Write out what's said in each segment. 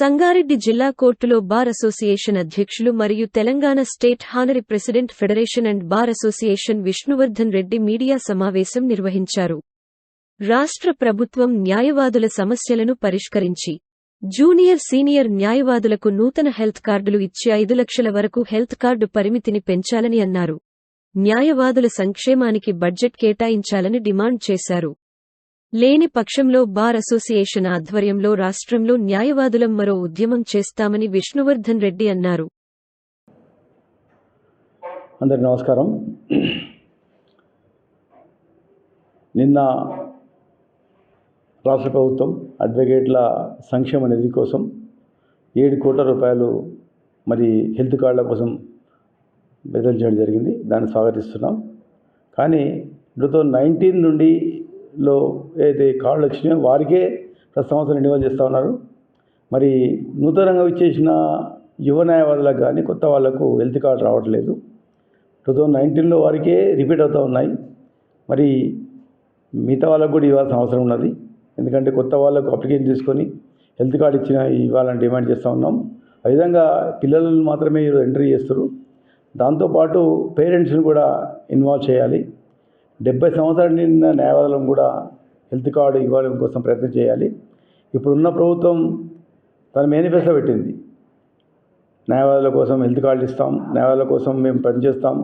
సంగారెడ్డి జిల్లా కోర్టులో bar association అధ్యక్షులు మరియు Telangana state honorary president federation and bar association Vishnuvardhan Reddy media సమావేశం నిర్వహించారు. రాష్ట్ర ప్రభుత్వం న్యాయవాదుల సమస్యలను పరిష్కరించి జూనియర్ సీనియర్ న్యాయవాదులకు నూతన హెల్త్ కార్డులు ఇచ్చి ఐదు లక్షల వరకు హెల్త్ కార్డు పరిమితిని పెంచాలని అన్నారు. న్యాయవాదుల సంక్షేమానికి బడ్జెట్ కేటాయించాలని డిమాండ్ చేశారు. లేని పక్షంలో బార్ అసోసియేషన్ ఆధ్వర్యంలో రాష్ట్రంలో న్యాయవాదులం మరో ఉద్యమం చేస్తామని విష్ణువర్ధన్ రెడ్డి అన్నారు. అందరి నమస్కారం. నిన్న రాష్ట్ర ప్రభుత్వం అడ్వకేట్ల సంక్షేమ నిధి కోసం ఏడు కోట్ల రూపాయలు మరి హెల్త్ కార్డుల కోసం విడుదల చేయడం జరిగింది. దాన్ని స్వాగతిస్తున్నాం. కానీ టూ థౌజండ్ నైన్టీన్ నుండి లో ఏదైతే కార్డులు వచ్చినాయో వారికే ప్రతి సంవత్సరం రెన్యువల్ చేస్తూ ఉన్నారు. మరి నూతనంగా ఇచ్చేసిన యువ న్యాయవాదులకు కానీ కొత్త వాళ్ళకు హెల్త్ కార్డు రావట్లేదు. టూ థౌజండ్ నైన్టీన్లో వారికే రిపీట్ అవుతూ ఉన్నాయి. మరి మిగతా వాళ్ళకు కూడా ఇవ్వాల్సిన అవసరం ఉన్నది. ఎందుకంటే కొత్త వాళ్ళకు అప్లికేషన్ తీసుకొని హెల్త్ కార్డు ఇచ్చిన ఇవ్వాలని డిమాండ్ చేస్తూ ఉన్నాం. ఆ విధంగా పిల్లలను మాత్రమే ఎంట్రీ చేస్తారు దాంతోపాటు పేరెంట్స్ని కూడా ఇన్వాల్వ్ చేయాలి. డెబ్బై సంవత్సరాలు నిండిన న్యాయవాదులను కూడా హెల్త్ కార్డు ఇవ్వడం కోసం ప్రయత్నం చేయాలి. ఇప్పుడున్న ప్రభుత్వం తన మేనిఫెస్టో పెట్టింది. న్యాయవాదుల కోసం హెల్త్ కార్డులు ఇస్తాం న్యాయవాదుల కోసం మేము పనిచేస్తాం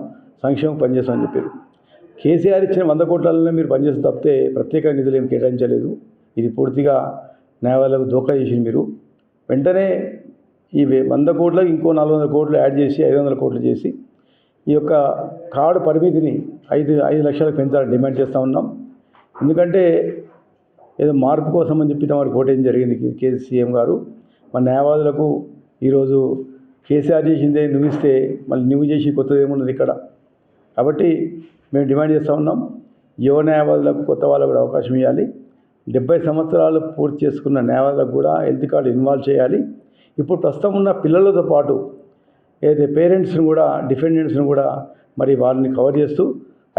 సంక్షేమం పనిచేస్తామని చెప్పారు. కేసీఆర్ ఇచ్చిన వంద కోట్లలోనే మీరు పనిచేస్తే తప్పితే ప్రత్యేక నిధులు ఏమి కేటాయించలేదు. ఇది పూర్తిగా న్యాయవాదులకు దోకా చేసింది మీరు. వెంటనే ఈ వంద కోట్లకు ఇంకో నాలుగు వందల కోట్లు యాడ్ చేసి ఐదు వందల కోట్లు చేసి ఈ యొక్క కార్డు పరిమితిని ఐదు ఐదు లక్షలకు పెంచాలని డిమాండ్ చేస్తూ ఉన్నాం. ఎందుకంటే ఏదో మార్పు కోసం అని చెప్పి వారికి ఓటేం జరిగింది కేసీ సీఎం గారు. మన న్యాయవాదులకు ఈరోజు కేసీఆర్ చేసిందే నువ్వు ఇస్తే మళ్ళీ నువ్వు చేసి కొత్తది ఏమున్నది ఇక్కడ. కాబట్టి మేము డిమాండ్ చేస్తూ ఉన్నాం. యువ న్యాయవాదులకు కొత్త వాళ్ళకు కూడా అవకాశం ఇవ్వాలి. డెబ్బై సంవత్సరాలు పూర్తి చేసుకున్న న్యాయవాదులకు కూడా హెల్త్ కార్డు ఇన్వాల్వ్ చేయాలి. ఇప్పుడు ప్రస్తుతం ఉన్న పిల్లలతో పాటు ఏదైతే పేరెంట్స్ని కూడా డిఫెండెంట్స్ని కూడా మరి వారిని కవర్ చేస్తూ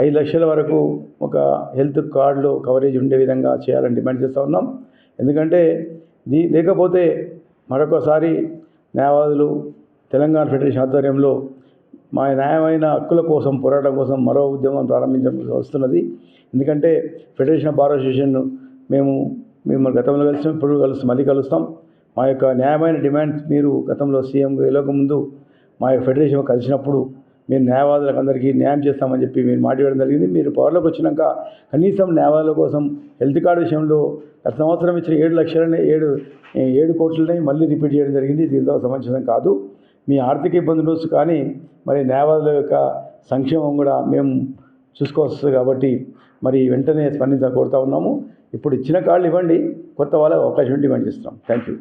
ఐదు లక్షల వరకు ఒక హెల్త్ కార్డులో కవరేజ్ ఉండే విధంగా చేయాలని డిమాండ్ చేస్తూ ఉన్నాం. ఎందుకంటే దీ లేకపోతే మరొకసారి న్యాయవాదులు తెలంగాణ ఫెడరేషన్ ఆధ్వర్యంలో మా న్యాయమైన హక్కుల కోసం పోరాటం కోసం మరో ఉద్యమం ప్రారంభించాల్సి వస్తున్నది. ఎందుకంటే ఫెడరేషన్ ఆఫ్ బార్ అసోసియేషన్ మేము మేము గతంలో కలిసాం ఇప్పుడు కలుస్తాం మళ్ళీ కలుస్తాం. మా యొక్క న్యాయమైన డిమాండ్స్ మీరు గతంలో సీఎం వెళ్ళక ముందు మా యొక్క ఫెడరేషన్ కలిసినప్పుడు మీరు న్యాయవాదులకు అందరికీ న్యాయం చేస్తామని చెప్పి మీరు మాట్లాడడం జరిగింది. మీరు పవర్లోకి వచ్చినాక కనీసం న్యాయవాదుల కోసం హెల్త్ కార్డు విషయంలో గత సంవత్సరం ఇచ్చిన ఏడు లక్షలనే ఏడు ఏడు కోట్లనే మళ్ళీ రిపీట్ చేయడం జరిగింది. దీంతో సమంజసం కాదు. మీ ఆర్థిక ఇబ్బందులు కానీ మరి న్యాయవాదుల యొక్క సంక్షేమం కూడా మేము చూసుకోవచ్చు కాబట్టి మరి వెంటనే స్పందించ కోరుతా ఉన్నాము. ఇప్పుడు ఇచ్చిన కార్డులు ఇవ్వండి. కొత్త వాళ్ళకి అవకాశం ఇవ్వండి చేస్తున్నాం. Thank you